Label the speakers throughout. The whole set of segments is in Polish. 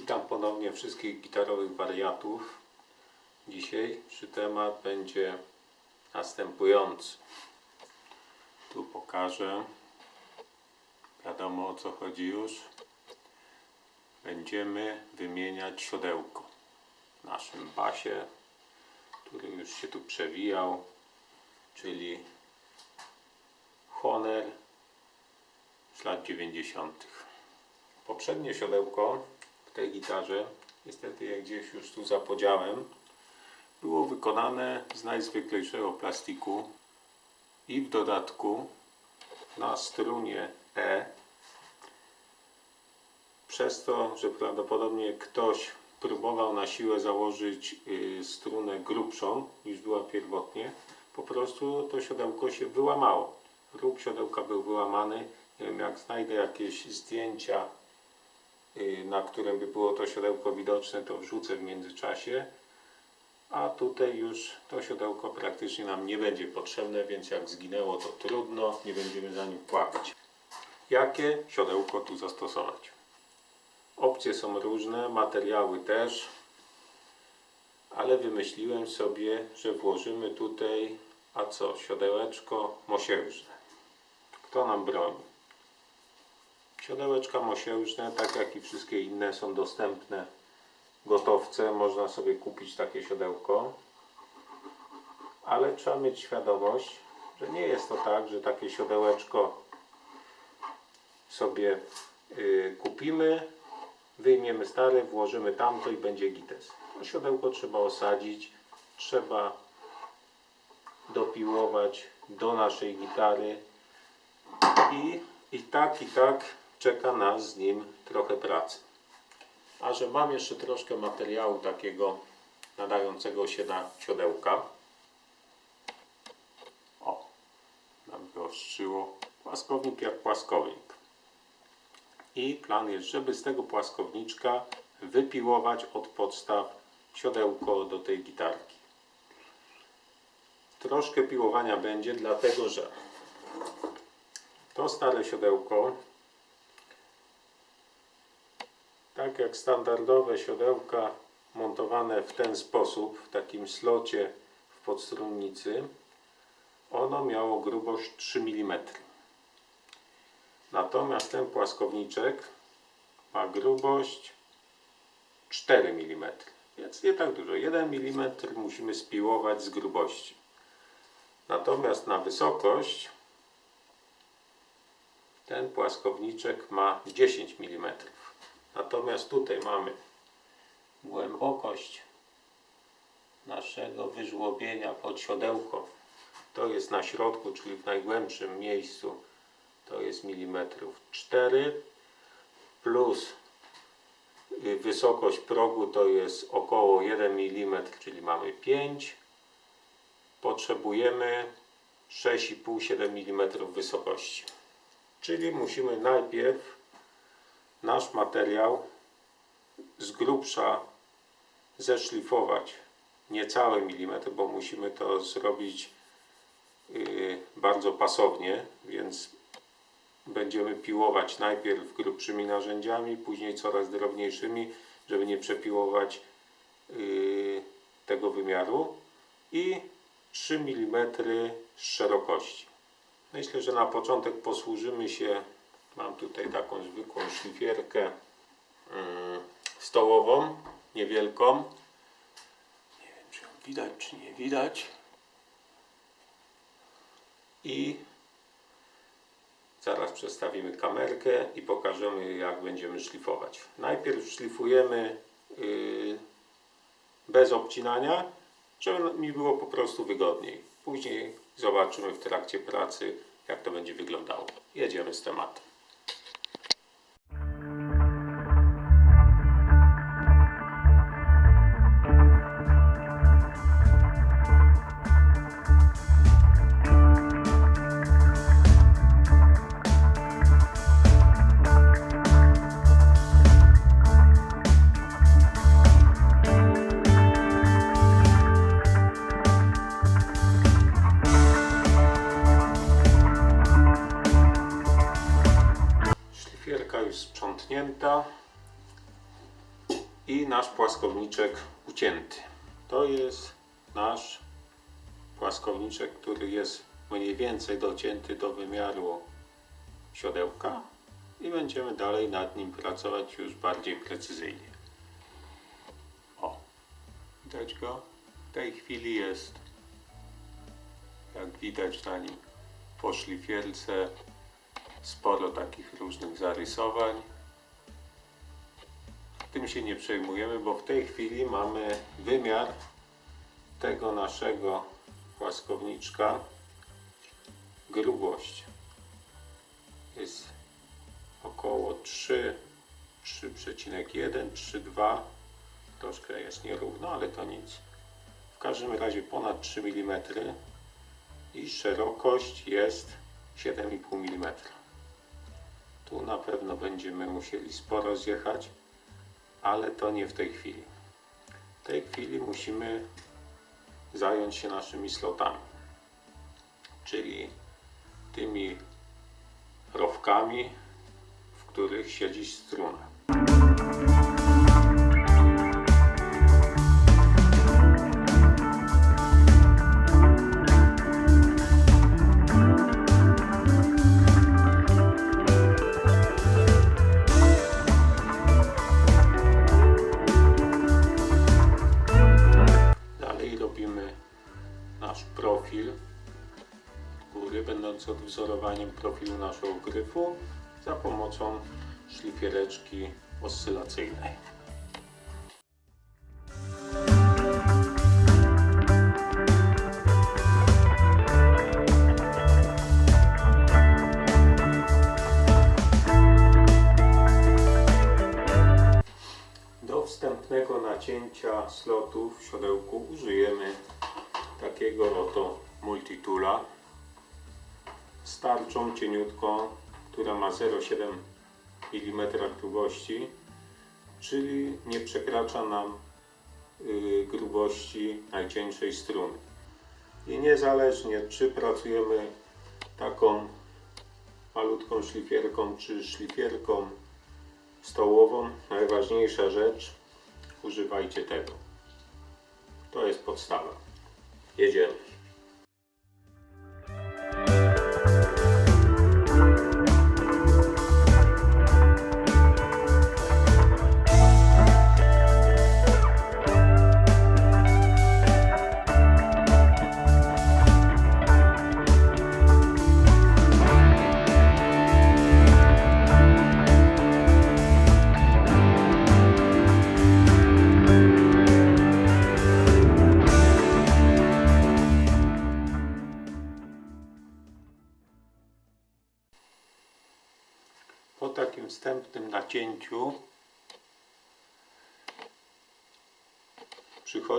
Speaker 1: Witam ponownie wszystkich gitarowych wariatów. Dzisiejszy temat będzie następujący. Tu pokażę. Wiadomo o co chodzi już. Będziemy wymieniać siodełko w naszym basie, który już się tu przewijał, czyli Honor z lat 90. Poprzednie siodełko w tej gitarze, niestety jak gdzieś już tu zapodziałem, było wykonane z najzwyklejszego plastiku i w dodatku na strunie E. Przez to, że prawdopodobnie ktoś próbował na siłę założyć y, strunę grubszą niż była pierwotnie, po prostu to siodełko się wyłamało. Rób siodełka był wyłamany. Nie wiem, jak znajdę jakieś zdjęcia, na którym by było to siodełko widoczne, to wrzucę w międzyczasie. A tutaj już to siodełko praktycznie nam nie będzie potrzebne, więc jak zginęło to trudno, nie będziemy za nim płakać. Jakie siodełko tu zastosować? Opcje są różne, materiały też, ale wymyśliłem sobie, że włożymy tutaj, a co, siodełeczko mosiężne. Kto nam broni? Siodełeczka mosiężne, tak jak i wszystkie inne, są dostępne gotowce. Można sobie kupić takie siodełko, ale trzeba mieć świadomość, że nie jest to tak, że takie siodełeczko sobie y, kupimy, wyjmiemy stare, włożymy tamto i będzie gites. To siodełko trzeba osadzić, trzeba dopiłować do naszej gitary i, i tak i tak czeka nas z nim trochę pracy. A że mam jeszcze troszkę materiału takiego nadającego się na siodełka. O, nam wyostrzyło płaskownik jak płaskownik. I plan jest, żeby z tego płaskowniczka wypiłować od podstaw siodełko do tej gitarki. Troszkę piłowania będzie, dlatego że to stare siodełko, tak jak standardowe siodełka montowane w ten sposób, w takim slocie w podstrunnicy, ono miało grubość 3 mm. Natomiast ten płaskowniczek ma grubość 4 mm, więc nie tak dużo. 1 mm musimy spiłować z grubości. Natomiast na wysokość ten płaskowniczek ma 10 mm. Natomiast tutaj mamy głębokość naszego wyżłobienia pod siodełko. To jest na środku, czyli w najgłębszym miejscu to jest milimetrów 4 plus y, wysokość progu to jest około 1 mm, czyli mamy 5 potrzebujemy 6,5-7 mm wysokości czyli musimy najpierw nasz materiał z grubsza zeszlifować niecały milimetr, bo musimy to zrobić yy, bardzo pasownie, więc będziemy piłować najpierw grubszymi narzędziami, później coraz drobniejszymi, żeby nie przepiłować yy, tego wymiaru i 3 mm szerokości. Myślę, że na początek posłużymy się, mam tutaj taką zwykłą szlifierkę yy, stołową, niewielką. Nie wiem, czy ją widać, czy nie widać. I Zaraz przestawimy kamerkę i pokażemy jak będziemy szlifować. Najpierw szlifujemy yy, bez obcinania, żeby mi było po prostu wygodniej. Później zobaczymy w trakcie pracy jak to będzie wyglądało. Jedziemy z tematem. Płaskowniczek ucięty. To jest nasz płaskowniczek, który jest mniej więcej docięty do wymiaru siodełka i będziemy dalej nad nim pracować już bardziej precyzyjnie. O, widać go? W tej chwili jest, jak widać na nim, po szlifierce sporo takich różnych zarysowań. Tym się nie przejmujemy, bo w tej chwili mamy wymiar tego naszego płaskowniczka. Grubość jest około 3, 3,1, 3,2. Troszkę jest nierówno, ale to nic. W każdym razie ponad 3 mm i szerokość jest 7,5 mm. Tu na pewno będziemy musieli sporo zjechać, ale to nie w tej chwili. W tej chwili musimy zająć się naszymi slotami, czyli tymi rowkami, w których siedzi struna. Będący odwzorowaniem profilu naszego gryfu za pomocą szlifiereczki oscylacyjnej. Do wstępnego nacięcia slotów w siodełku użyjemy takiego oto multitula z tarczą cieniutką, która ma 0,7 mm grubości, czyli nie przekracza nam y, grubości najcieńszej struny. I niezależnie czy pracujemy taką malutką szlifierką, czy szlifierką stołową, najważniejsza rzecz, używajcie tego. To jest podstawa. Jedziemy.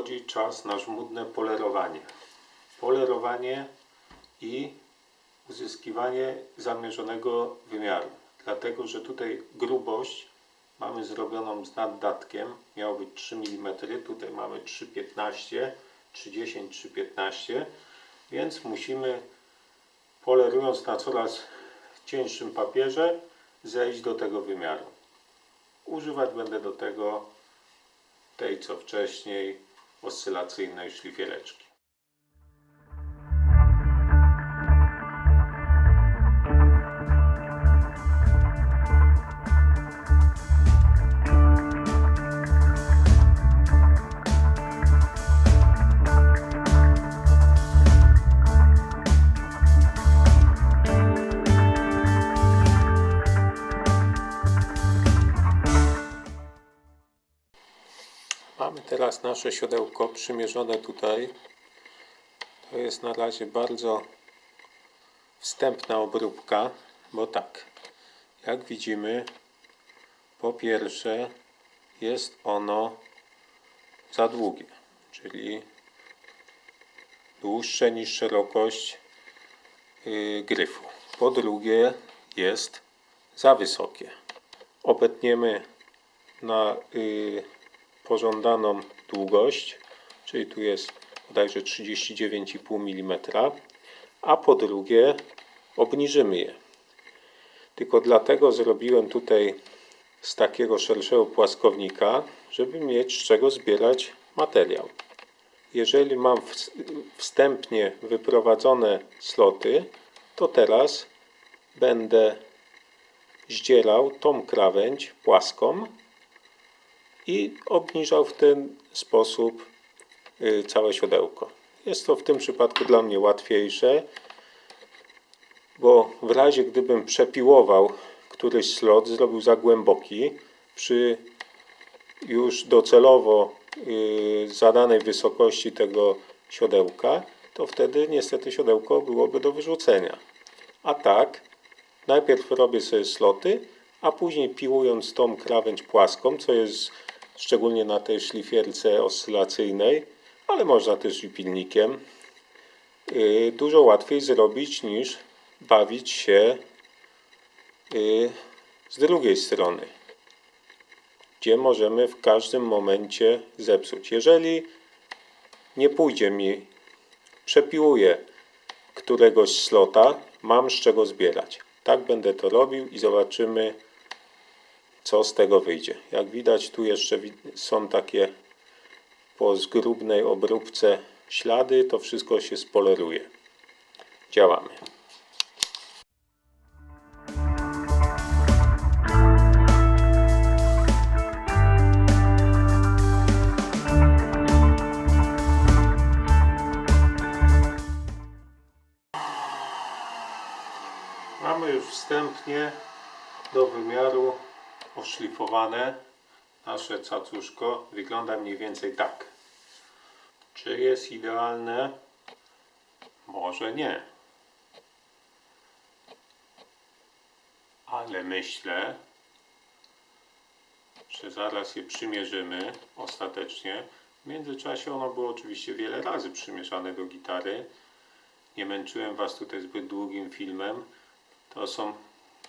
Speaker 1: Przychodzi czas na żmudne polerowanie. Polerowanie i uzyskiwanie zamierzonego wymiaru. Dlatego, że tutaj grubość mamy zrobioną z naddatkiem, miało być 3 mm, tutaj mamy 3,15, 3,10, 3,15, więc musimy polerując na coraz cieńszym papierze, zejść do tego wymiaru. Używać będę do tego tej co wcześniej oscylacyjnej szlifiereczki. Nasze siodełko przymierzone tutaj. To jest na razie bardzo wstępna obróbka, bo tak, jak widzimy, po pierwsze jest ono za długie, czyli dłuższe niż szerokość yy, gryfu. Po drugie jest za wysokie. Obetniemy na yy, pożądaną długość, czyli tu jest bodajże 39,5 mm, a po drugie obniżymy je. Tylko dlatego zrobiłem tutaj z takiego szerszego płaskownika, żeby mieć z czego zbierać materiał. Jeżeli mam ws- wstępnie wyprowadzone sloty, to teraz będę zdzierał tą krawędź płaską i obniżał w ten sposób y, całe siodełko. Jest to w tym przypadku dla mnie łatwiejsze, bo w razie gdybym przepiłował któryś slot, zrobił za głęboki, przy już docelowo y, zadanej wysokości tego siodełka, to wtedy niestety siodełko byłoby do wyrzucenia. A tak, najpierw robię sobie sloty, a później piłując tą krawędź płaską, co jest szczególnie na tej szlifierce oscylacyjnej, ale można też i pilnikiem, y, dużo łatwiej zrobić niż bawić się y, z drugiej strony, gdzie możemy w każdym momencie zepsuć. Jeżeli nie pójdzie mi, przepiłuję któregoś slota, mam z czego zbierać. Tak będę to robił i zobaczymy, co z tego wyjdzie. Jak widać, tu jeszcze są takie po zgrubnej obróbce ślady, to wszystko się spoleruje. Działamy. Mamy już wstępnie do wymiaru oszlifowane nasze cacuszko. Wygląda mniej więcej tak. Czy jest idealne? Może nie. Ale myślę, że zaraz je przymierzymy ostatecznie. W międzyczasie ono było oczywiście wiele razy przymierzane do gitary. Nie męczyłem Was tutaj zbyt długim filmem. To są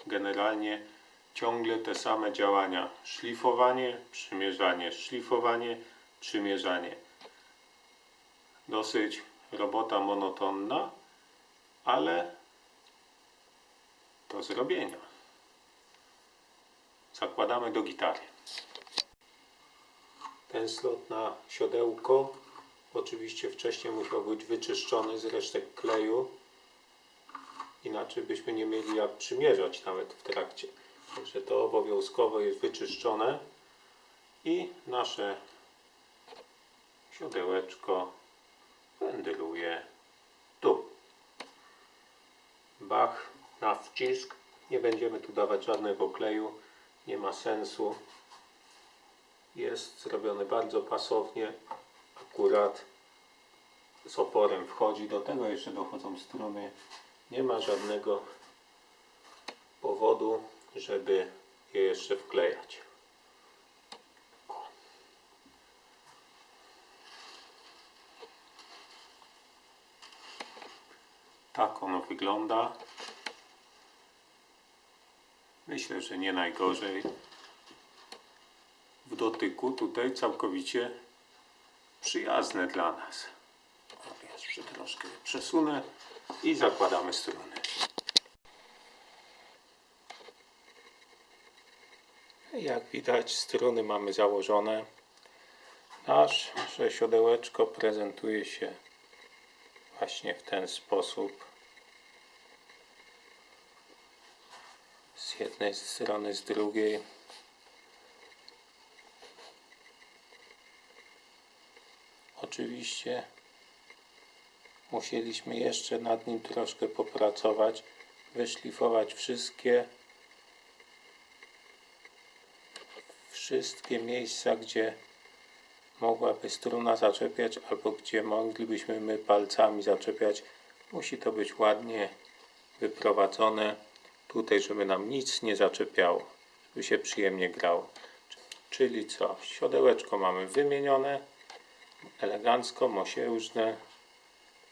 Speaker 1: generalnie ciągle te same działania. Szlifowanie, przymierzanie, szlifowanie, przymierzanie. Dosyć robota monotonna, ale do zrobienia. Zakładamy do gitary. Ten slot na siodełko oczywiście wcześniej musiał być wyczyszczony z resztek kleju. Inaczej byśmy nie mieli jak przymierzać nawet w trakcie. Także to obowiązkowo jest wyczyszczone i nasze siodełeczko wędruje tu. Bach na wcisk. Nie będziemy tu dawać żadnego kleju. Nie ma sensu. Jest zrobiony bardzo pasownie. Akurat z oporem wchodzi. Do tego jeszcze dochodzą struny. Nie ma żadnego powodu, żeby je jeszcze wklejać. Tak ono wygląda. Myślę, że nie najgorzej. W dotyku tutaj całkowicie przyjazne dla nas. Jeszcze troszkę przesunę i zakładamy struny. Jak widać struny mamy założone. Nasze siodełeczko prezentuje się właśnie w ten sposób. Z jednej strony, z drugiej. Oczywiście musieliśmy jeszcze nad nim troszkę popracować, wyszlifować wszystkie wszystkie miejsca, gdzie mogłaby struna zaczepiać albo gdzie moglibyśmy my palcami zaczepiać. Musi to być ładnie wyprowadzone tutaj, żeby nam nic nie zaczepiało, żeby się przyjemnie grało. Czyli co? Siodełeczko mamy wymienione, elegancko, mosiężne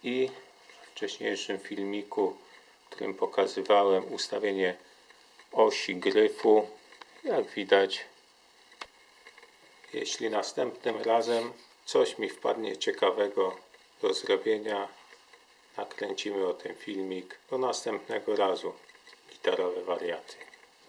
Speaker 1: i w wcześniejszym filmiku, w którym pokazywałem ustawienie osi gryfu, jak widać jeśli następnym razem coś mi wpadnie ciekawego do zrobienia, nakręcimy o tym filmik. Do następnego razu. Gitarowe wariaty.